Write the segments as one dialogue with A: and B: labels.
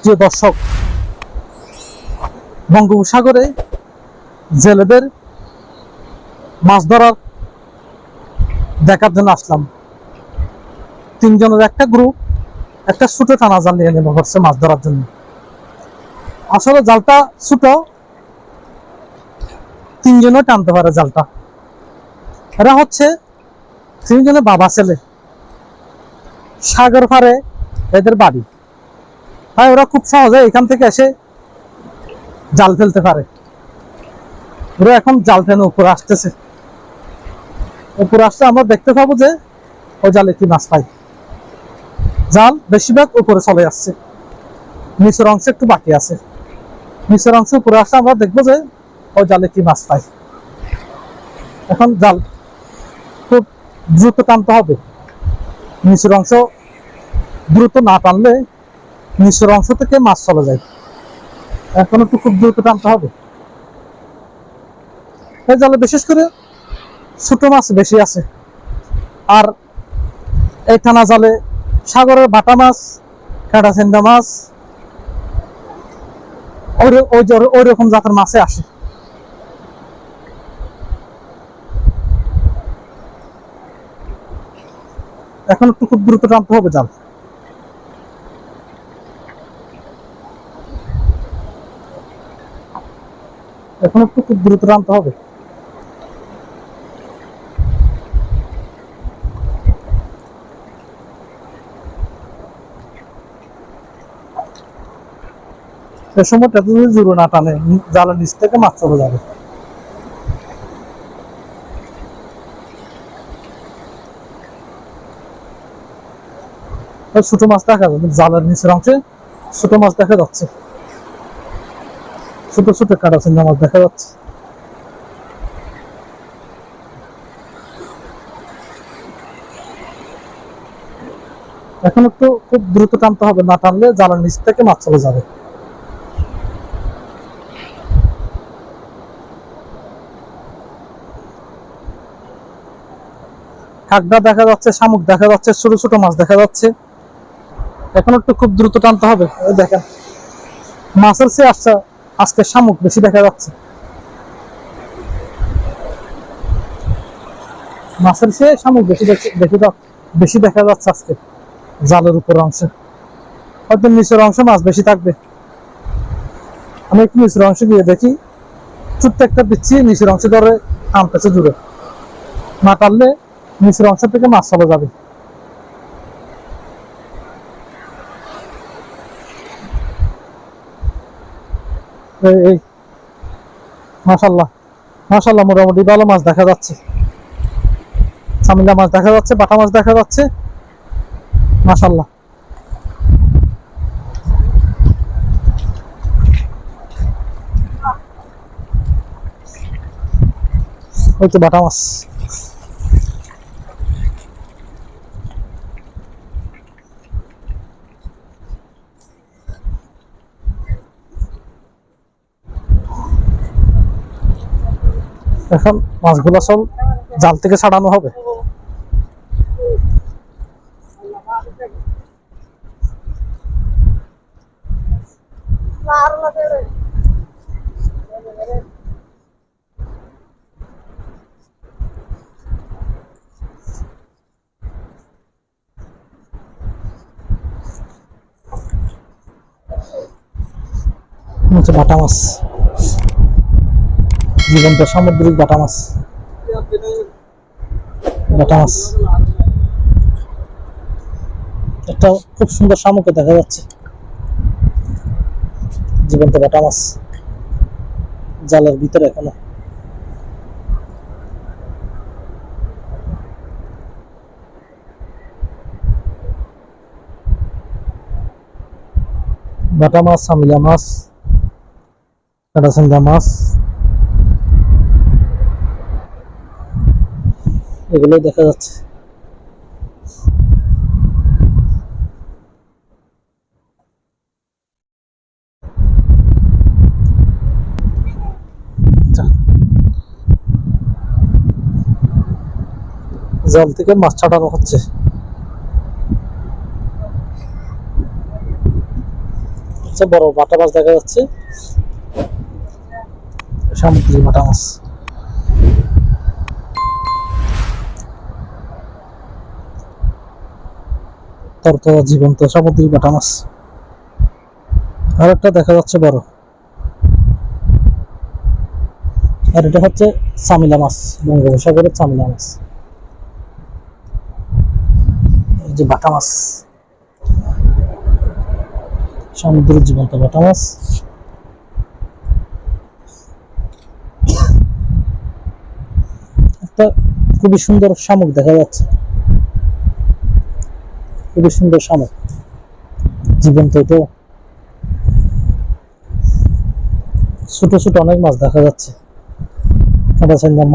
A: প্রিয় দর্শক, বঙ্গোপসাগরে জেলেদের মাছ ধরার দেখার জন্য আসলাম। তিনজনের একটা গ্রুপ একটা ছোট টানা জাল নিয়ে নেমে পড়ছে মাছ ধরার জন্য। আসলে জালটা ছোট, তিনজনও টানতে পারে জালটা। এরা হচ্ছে তিনজনের বাবা ছেলে, সাগর পারে এদের বাড়ি। তাই ওরা খুব সহজে এখান থেকে এসে জাল ফেলতে পারে। ওরা এখন জাল টেনে উপরে আসতেছে। উপরে আসতে আমরা দেখতে পাবো যে ও জালে কি মাছ পাই জাল বেশিরভাগ উপরে চলে আসছে নিচের অংশ একটু বাকি আছে। নিচের অংশ উপরে আসলে আমরা দেখব যে ওই জালে কি মাছ পাই এখন জাল খুব দ্রুত টানতে হবে। নিচের অংশ দ্রুত না টানলে নিচের অংশ থেকে মাছ চলে যায়। এখন একটু খুব দ্রুত টানতে হবে। এই জালে বিশেষ করে ছোট মাছ বেশি আছে। আর এই টানা জালে সাগরের বাটা মাছ, কাঁটা চেন্দা মাছ, ওই ওই রকম জাতের মাছে আসে। এখন একটু খুব দ্রুত টানতে হবে জাল। এখন একটু খুব দ্রুত টানতে হবে। সে সময়টা যদি জোরে না টানে জালের নিচ থেকে মাছ চলে যাবে। ছোট মাছ দেখা যাবে জালের নিচের অংশে ছোট মাছ দেখা যাচ্ছে। ছোট ছোট কাটা চিংড়া মাছ দেখা যাচ্ছে। এখন একটু খুব দ্রুত টানতে হবে, না টানলে জালের নিচ থেকে মাছ চলে যাবে। কাকড়া দেখা যাচ্ছে, শামুক দেখা যাচ্ছে, ছোট ছোট মাছ দেখা যাচ্ছে। এখন একটু খুব দ্রুত টানতে হবে। দেখেন, মাছের চেয়ে আসছে আজকে শামুক বেশি দেখা যাচ্ছে। মাছের চেয়ে শামুক বেশি দেখে বেশি দেখা যাচ্ছে আজকে, জালের উপর অংশে। হয়তো নিচের অংশে মাছ বেশি থাকবে। আমি একটু নিচের অংশে গিয়ে দেখি, ছোট্ট একটা দিচ্ছি, নিচের অংশে ধরে টানতেছে দূরে। না টানলে নিচের অংশ থেকে মাছ চলে যাবে। এই- মাশাল্লাহ মাশাল্লাহ মোটামুটি ভালো মাছ দেখা যাচ্ছে। চামিলা মাছ দেখা যাচ্ছে, বাটা মাছ দেখা যাচ্ছে। মাশাল্লাহ ওই তো বাটা মাছ। এখন মাছগুলো সব জাল থেকে ছাড়ানো হবে। বাটা মাছ। জীবন্ত সামুদ্রিক বাটা মাছ। বাটা মাছ। একটা খুব সুন্দর শামুকে দেখা যাচ্ছে। জীবন্ত বাটা মাছ। জালের ভিতরে এখনও। বাটা মাছ, সামিলা মাছ, কাটাসিন্দা মাছ। এগুলো দেখা যাচ্ছে। আচ্ছা। জল থেকে মাছ ছাড়ানো হচ্ছে। যাচ্ছে বড় বাটা মাছ দেখা যাচ্ছে। সামুদ্রিক বাটা মাছ। তরতরা জীবন্ত সামুদ্রিক বাটা মাছ। আর একটা দেখা যাচ্ছে বড়। আর এটা হচ্ছে চামিলা মাছ, বঙ্গোপসাগরের চামিলা মাছ। এই যে বাটা মাছ। সমুদ্রের জীবন্ত বাটা মাছ। একটা খুবই সুন্দর শামুক দেখা যাচ্ছে। খুবই সুন্দর শামুক জীবন্ত তো ছোট ছোট অনেক মাছ দেখা যাচ্ছে।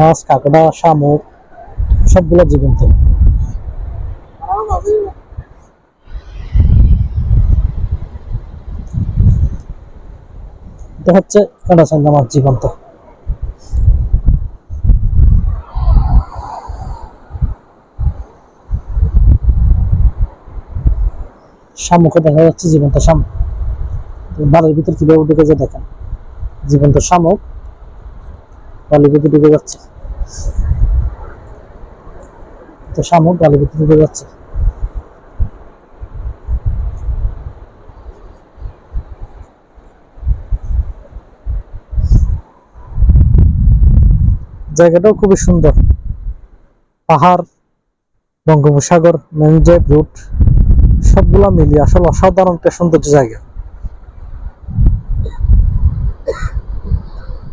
A: মাছ, কাঁকড়া, শামুক, সবগুলো জীবন্ত। এটা হচ্ছে কাঁটা চান্দা মাছ জীবন্ত। শামুকও দেখা যাচ্ছে জীবন্ত শামুক বাড়ির ভিতর কীভাবে ঢুকে যায় দেখেন। জীবন্ত শামুক বালির ভিতরে ঢুকে যাচ্ছে। তো শামুক বালির ভিতরে ঢুকে যাচ্ছে। জায়গাটাও খুবই সুন্দর। পাহাড়, বঙ্গোপসাগর ম্যানজেট রুট। সবগুলা মিলিয়ে আসলে অসাধারণ একটা সৌন্দর্য জায়গা।